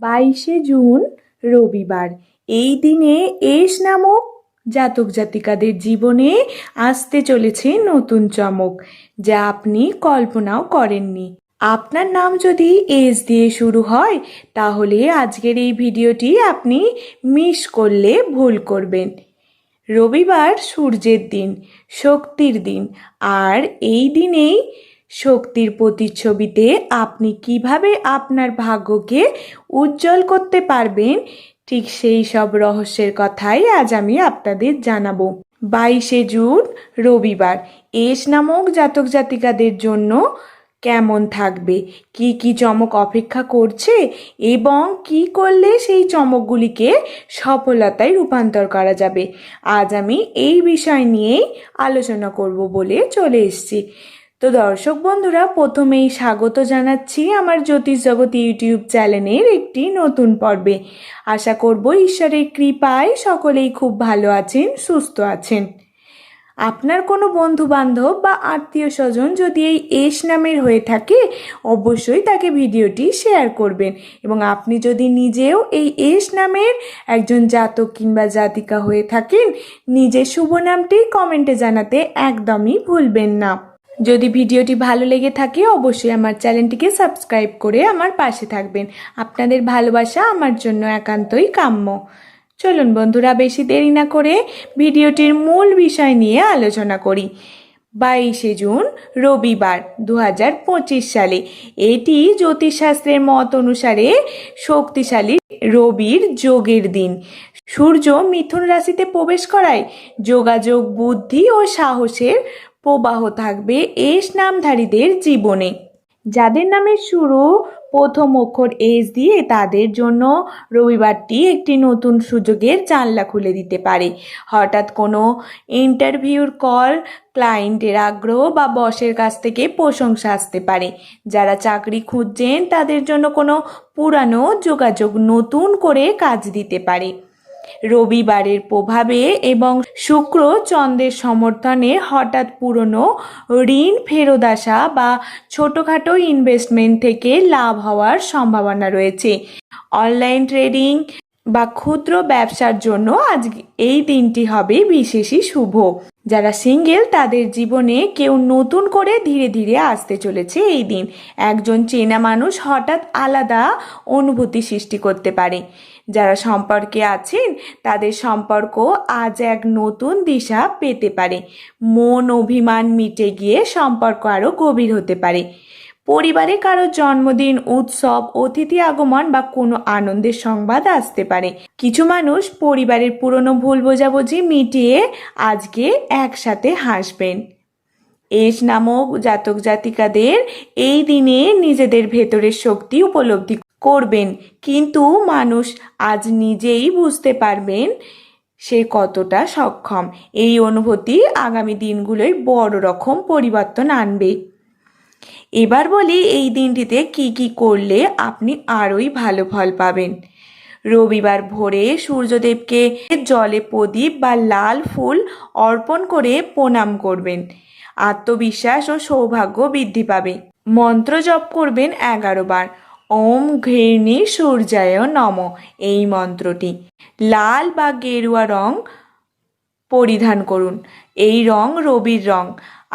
বাইশে জুন, রবিবার। এই দিনে এস নামক জাতক জাতিকাদের জীবনে আসতে চলেছে নতুন চমক, যা আপনি কল্পনাও করেননি। আপনার নাম যদি এস দিয়ে শুরু হয়, তাহলে আজকের এই ভিডিওটি আপনি মিস করলে ভুল করবেন। রবিবার সূর্যের দিন, শক্তির দিন, আর এই দিনেই শক্তির প্রতিচ্ছবিতে আপনি কীভাবে আপনার ভাগ্যকে উজ্জ্বল করতে পারবেন? ঠিক সেই সব রহস্যের কথাই আজ আমি আপনাদের জানাব। বাইশে জুন, রবিবার। এস নামক জাতক জাতিকাদের জন্য কেমন থাকবে? কি কি চমক অপেক্ষা করছে? এবং কি করলে সেই চমকগুলিকে সফলতায় রূপান্তর করা যাবে? আজ আমি এই বিষয় নিয়েই আলোচনা করব বলে চলে এসেছি। তো দর্শক বন্ধুরা, প্রথমেই স্বাগত জানাচ্ছি আমার জ্যোতিষ জগৎ ইউটিউব চ্যানেলের একটি নতুন পর্বে। আশা করব ঈশ্বরের কৃপায় সকলেই খুব ভালো আছেন, সুস্থ আছেন। আপনার কোনো বন্ধু বান্ধব বা আত্মীয় স্বজন যদি এই এস নামের হয়ে থাকে, অবশ্যই তাকে ভিডিওটি শেয়ার করবেন। এবং আপনি যদি নিজেও এই এস নামের একজন জাতক কিংবা জাতিকা হয়ে থাকেন, নিজের শুভ নামটি কমেন্টে জানাতে একদমই ভুলবেন না। যদি ভিডিওটি ভালো লেগে থাকে, অবশ্যই আমার চ্যানেলটিকে সাবস্ক্রাইব করে আমার পাশে থাকবেন। আপনাদের ভালোবাসা আমার জন্য একান্তই কাম্য। চলুন বন্ধুরা, বেশি দেরি না করে ভিডিওটির মূল বিষয় নিয়ে আলোচনা করি। বাইশে জুন, রবিবার দু হাজার পঁচিশ সালে এটি জ্যোতিষশাস্ত্রের মত অনুসারে শক্তিশালী রবির যোগের দিন। সূর্য মিথুন রাশিতে প্রবেশ করায় যোগাযোগ, বুদ্ধি ও সাহসের প্রবাহ থাকবে এস নামধারীদের জীবনে। যাদের নামের শুরু প্রথম অক্ষর এস দিয়ে তাদের জন্য রবিবারটি একটি নতুন সুযোগের জানলা খুলে দিতে পারে। হঠাৎ কোনো ইন্টারভিউর কল, ক্লায়েন্টের আগ্রহ বা বসের কাছ থেকে প্রশংসা আসতে পারে। যারা চাকরি খুঁজছেন তাদের জন্য কোনো পুরানো যোগাযোগ নতুন করে কাজ দিতে পারে। রবিবারের প্রভাবে এবং শুক্র চন্দ্রের সমর্থনে হঠাৎ পুরনো ঋণ ফেরত আসা বা ছোটোখাটো ইনভেস্টমেন্ট থেকে লাভ হওয়ার সম্ভাবনা রয়েছে। অনলাইন ট্রেডিং বা ক্ষুদ্র ব্যবসার জন্য আজ এই দিনটি হবে বিশেষই শুভ। যারা সিঙ্গেল, তাদের জীবনে কেউ নতুন করে ধীরে ধীরে আসতে চলেছে এই দিন। একজন চেনা মানুষ হঠাৎ আলাদা অনুভূতি সৃষ্টি করতে পারে। যারা সম্পর্কে আছেন, তাদের সম্পর্ক আজ এক নতুন দিশা পেতে পারে। মন, অভিমান মিটে গিয়ে সম্পর্ক আরও গভীর হতে পারে। পরিবারে কারও জন্মদিন, উৎসব, অতিথি আগমন বা কোনো আনন্দের সংবাদ আসতে পারে। কিছু মানুষ পরিবারের পুরনো ভুল বোঝাবুঝি মিটিয়ে আজকে একসাথে হাসবেন। এস নামক জাতক জাতিকাদের এই দিনে নিজেদের ভেতরের শক্তি উপলব্ধি করবেন। কিন্তু মানুষ আজ নিজেই বুঝতে পারবেন সে কতটা সক্ষম। এই অনুভূতি আগামী দিনগুলোয় বড় রকম পরিবর্তন আনবে। এবার বলি এই দিনটিতে কি কি করলে আপনি আরোই ভালো ফল পাবেন। রবিবার ভোরে সূর্যদেবকে জলে প্রদীপ বা লাল ফুল অর্পণ করে প্রণাম করবেন। আত্মবিশ্বাস ও সৌভাগ্য বৃদ্ধি পাবে। মন্ত্র জপ করবেন এগারো বার। ওম ঘৃণী সূর্যায় নম, এই মন্ত্রটি। লাল বা গেরুয়া রং পরিধান করুন। এই রং রবির রং।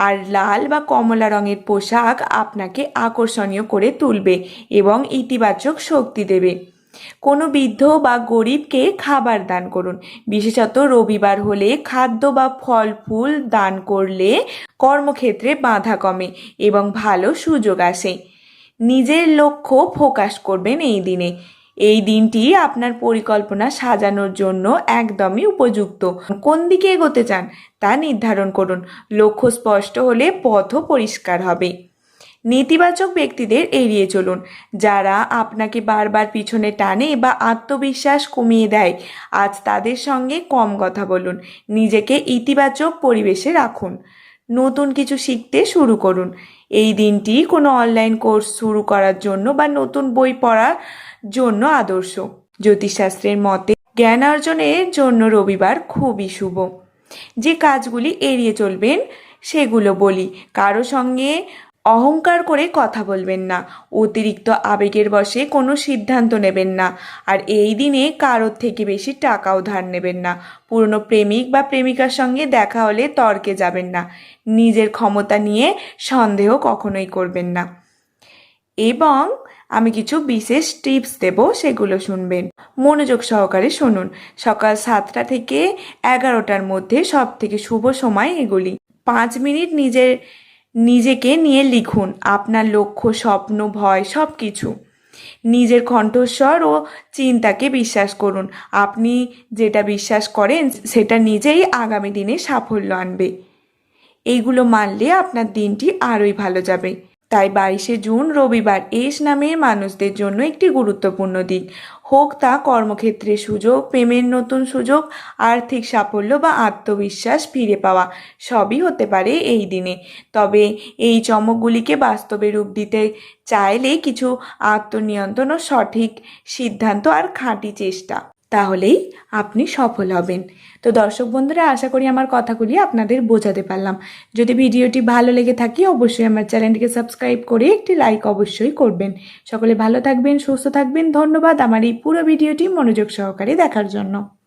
আর লাল বা কমলা রঙের পোশাক আপনাকে আকর্ষণীয় করে তুলবে এবং ইতিবাচক শক্তি দেবে। কোনো বৃদ্ধ বা গরিবকে খাবার দান করুন। বিশেষত রবিবার হলে খাদ্য বা ফল, ফুল দান করলে কর্মক্ষেত্রে বাধা কমে এবং ভালো সুযোগ আসে। নিজের লক্ষ্য ফোকাস করবেন এই দিনে। এই দিনটি আপনার পরিকল্পনা সাজানোর জন্য একদমই উপযুক্ত। কোন দিকে এগোতে চান তা নির্ধারণ করুন। লক্ষ্য স্পষ্ট হলে পথও পরিষ্কার হবে। নেতিবাচক ব্যক্তিদের এড়িয়ে চলুন। যারা আপনাকে বারবার পিছনে টানে বা আত্মবিশ্বাস কমিয়ে দেয়, আজ তাদের সঙ্গে কম কথা বলুন। নিজেকে ইতিবাচক পরিবেশে রাখুন। নতুন কিছু শিখতে শুরু করুন। এই দিনটি কোনো অনলাইন কোর্স শুরু করার জন্য বা নতুন বই পড়ার জন্য আদর্শ। জ্যোতিষশাস্ত্রের মতে, জ্ঞান অর্জনের জন্য রবিবার খুবই শুভ। যে কাজগুলি এড়িয়ে চলবেন, সেগুলো বলি। কারও সঙ্গে অহংকার করে কথা বলবেন না। অতিরিক্ত আবেগের বশে কোনো সিদ্ধান্ত নেবেন না। আর এই দিনে কারোর থেকে বেশি টাকাও ধার নেবেন না। পুরনো প্রেমিক বা প্রেমিকার সঙ্গে দেখা হলে তর্কে যাবেন না। নিজের ক্ষমতা নিয়ে সন্দেহ কখনোই করবেন না। এবং আমি কিছু বিশেষ টিপস দেব, সেগুলো শুনবেন। মনোযোগ সহকারে শুনুন। সকাল সাতটা থেকে এগারোটার মধ্যে সব থেকে শুভ সময় এগুলি। পাঁচ মিনিট নিজের নিজেকে নিয়ে লিখুন আপনার লক্ষ্য, স্বপ্ন, ভয় সব কিছু নিজের কণ্ঠস্বর ও চিন্তাকে বিশ্বাস করুন। আপনি যেটা বিশ্বাস করেন, সেটা নিজেই আগামী দিনে সাফল্য আনবে। এইগুলো মানলে আপনার দিনটি আরোই ভালো যাবে। তাই বাইশে জুন রবিবার এস নামের মানুষদের জন্য একটি গুরুত্বপূর্ণ দিন। হোক তা কর্মক্ষেত্রে সুযোগ, প্রেমের নতুন সুযোগ, আর্থিক সাফল্য বা আত্মবিশ্বাস ফিরে পাওয়া সবই হতে পারে এই দিনে। তবে এই চমকগুলিকে বাস্তবে রূপ দিতে চাইলে কিছু আত্মনিয়ন্ত্রণ ও সঠিক সিদ্ধান্ত আর খাঁটি চেষ্টা। তাহলেই আপনি সফল হবেন। তো দর্শক বন্ধুরা, আশা করি আমার কথাগুলি আপনাদের বোঝাতে পারলাম। যদি ভিডিওটি ভালো লেগে থাকে, অবশ্যই আমার চ্যানেলটিকে সাবস্ক্রাইব করে একটি লাইক অবশ্যই করবেন। সকলে ভালো থাকবেন, সুস্থ থাকবেন। ধন্যবাদ আমার এই পুরো ভিডিওটি মনোযোগ সহকারে দেখার জন্য।